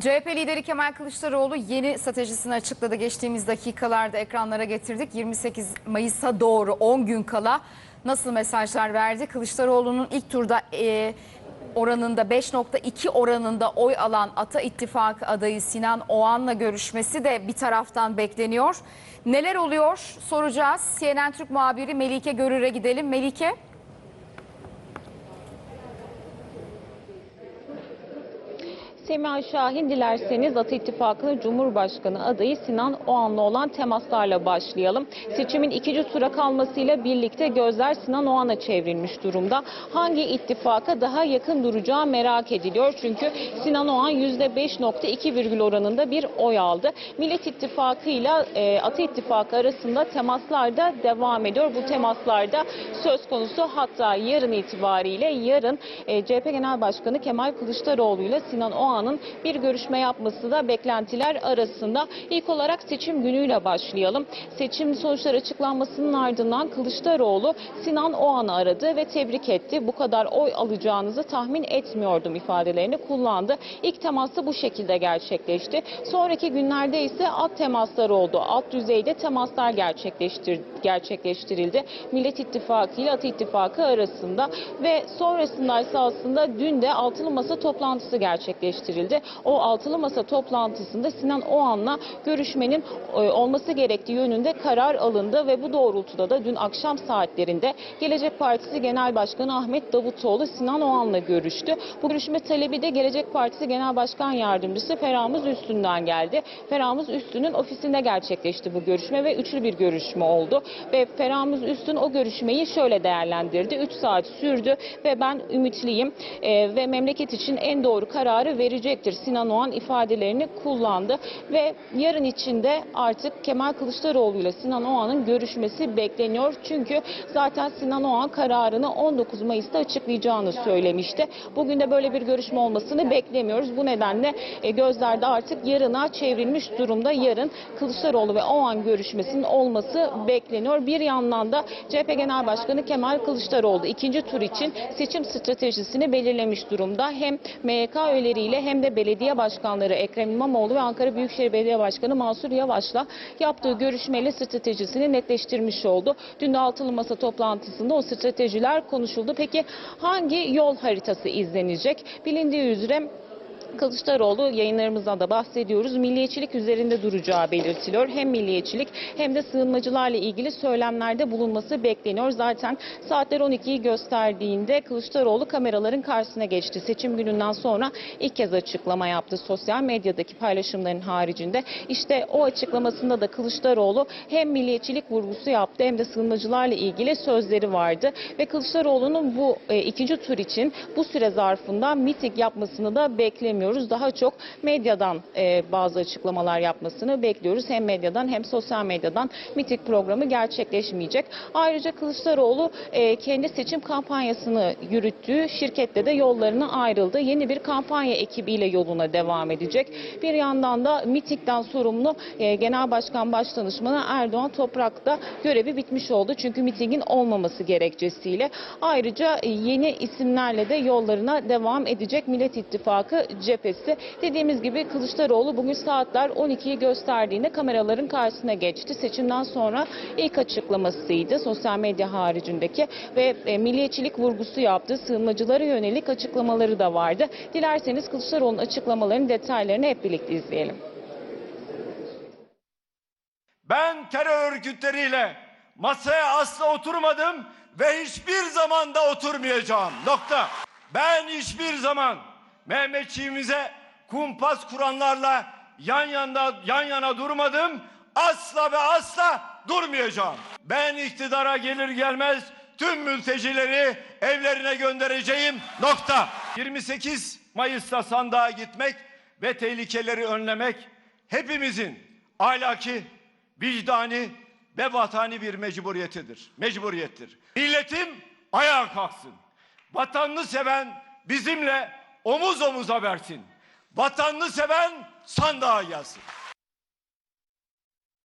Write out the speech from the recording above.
CHP lideri Kemal Kılıçdaroğlu yeni stratejisini açıkladı. Geçtiğimiz dakikalarda ekranlara getirdik. 28 Mayıs'a doğru 10 gün kala nasıl mesajlar verdi? Kılıçdaroğlu'nun ilk turda e, oranında 5.2 oranında oy alan Ata İttifakı adayı Sinan Oğan'la görüşmesi de bir taraftan bekleniyor. Neler oluyor soracağız. CNN Türk muhabiri Melike Görür'e gidelim. Melike. Semiha Şahin dilerseniz Ata İttifakı'nın Cumhurbaşkanı adayı Sinan Oğan'la olan temaslarla başlayalım. Seçimin ikinci tura kalmasıyla birlikte gözler Sinan Oğan'a çevrilmiş durumda. Hangi ittifaka daha yakın duracağı merak ediliyor. Çünkü Sinan Oğan %5.2 virgül oranında bir oy aldı. Millet İttifakı ile e, Ata İttifakı arasında temaslar da devam ediyor. Bu temaslarda söz konusu hatta yarın itibariyle yarın e, CHP Genel Başkanı Kemal Kılıçdaroğlu ile Sinan Oğan'ın bir görüşme yapması da beklentiler arasında. İlk olarak seçim günüyle başlayalım. Seçim sonuçları açıklanmasının ardından Kılıçdaroğlu Sinan Oğan'ı aradı ve tebrik etti. Bu kadar oy alacağınızı tahmin etmiyordum ifadelerini kullandı. İlk teması bu şekilde gerçekleşti. Sonraki günlerde ise alt temasları oldu. Alt düzeyde temaslar gerçekleştir, gerçekleştirildi. Millet İttifakı ile Atı İttifakı arasında ve sonrasında ise aslında dün de altılı masa toplantısı gerçekleştirildi. O altılı masa toplantısında Sinan Oğan'la görüşmenin e, olması gerektiği yönünde karar alındı ve bu doğrultuda da dün akşam saatlerinde Gelecek Partisi Genel Başkanı Ahmet Davutoğlu Sinan Oğan'la görüştü. Bu görüşme talebi de Gelecek Partisi Genel Başkan Yardımcısı Feramuz Üstün'den geldi. Feramuz Üstün'ün ofisinde gerçekleşti bu görüşme ve üçlü bir görüşme oldu. Ve Feramuz Üstün o görüşmeyi şöyle değerlendirdi. 3 saat sürdü ve ben ümitliyim e, ve memleket için en doğru kararı verecektir. Sinan Oğan ifadelerini kullandı ve yarın içinde artık Kemal Kılıçdaroğlu ile Sinan Oğan'ın görüşmesi bekleniyor. Çünkü zaten Sinan Oğan kararını 19 Mayıs'ta açıklayacağını söylemişti. Bugün de böyle bir görüşme olmasını beklemiyoruz. Bu nedenle e, gözlerde artık yarına çevrilmiş durumda. Yarın Kılıçdaroğlu ve Oğan görüşmesinin olması bekleniyor. Bir yandan da CHP Genel Başkanı Kemal Kılıçdaroğlu ikinci tur için seçim stratejisini belirlemiş durumda. Hem MYK üyeleriyle hem de belediye başkanları Ekrem İmamoğlu ve Ankara Büyükşehir Belediye Başkanı Mansur Yavaş'la yaptığı görüşmeyle stratejisini netleştirmiş oldu. Dün de altılı masa toplantısında o stratejiler konuşuldu. Peki hangi yol haritası izlenecek? Bilindiği üzere Kılıçdaroğlu yayınlarımızdan da bahsediyoruz. Milliyetçilik üzerinde duracağı belirtiliyor. Hem milliyetçilik hem de sığınmacılarla ilgili söylemlerde bulunması bekleniyor. Zaten saatler 12'yi gösterdiğinde Kılıçdaroğlu kameraların karşısına geçti. Seçim gününden sonra ilk kez açıklama yaptı sosyal medyadaki paylaşımların haricinde. İşte o açıklamasında da Kılıçdaroğlu hem milliyetçilik vurgusu yaptı hem de sığınmacılarla ilgili sözleri vardı. Ve Kılıçdaroğlu'nun bu e, ikinci tur için bu süre zarfında miting yapmasını da beklemiyoruz. Daha çok medyadan e, bazı açıklamalar yapmasını bekliyoruz. Hem medyadan hem sosyal medyadan miting programı gerçekleşmeyecek. Ayrıca Kılıçdaroğlu e, kendi seçim kampanyasını yürüttüğü şirkette de yollarına ayrıldı. Yeni bir kampanya ekibiyle yoluna devam edecek. Bir yandan da mitingden sorumlu e, Genel Başkan Başdanışmanı Erdoğan Toprak'ta görevi bitmiş oldu. Çünkü mitingin olmaması gerekçesiyle. Ayrıca e, yeni isimlerle de yollarına devam edecek Millet İttifakı cephesi. Dediğimiz gibi Kılıçdaroğlu bugün saatler 12'yi gösterdiğinde kameraların karşısına geçti. Seçimden sonra ilk açıklamasıydı sosyal medya haricindeki ve e, milliyetçilik vurgusu yaptı. Sığınmacılara yönelik açıklamaları da vardı. Dilerseniz Kılıçdaroğlu'nun açıklamalarının detaylarını hep birlikte izleyelim. Ben terör örgütleriyle masaya asla oturmadım ve hiçbir zaman da oturmayacağım. Nokta. Ben hiçbir zaman Mehmetçiğimize kumpas kuranlarla yan yana yan yana durmadım. Asla ve asla durmayacağım. Ben iktidara gelir gelmez tüm mültecileri evlerine göndereceğim. Nokta. 28 Mayıs'ta sandığa gitmek ve tehlikeleri önlemek hepimizin ahlaki, vicdani ve vatani bir mecburiyetidir. Mecburiyettir. Milletim ayağa kalksın. Vatanını seven bizimle omuz omuza versin. Vatanını seven sandığa gelsin.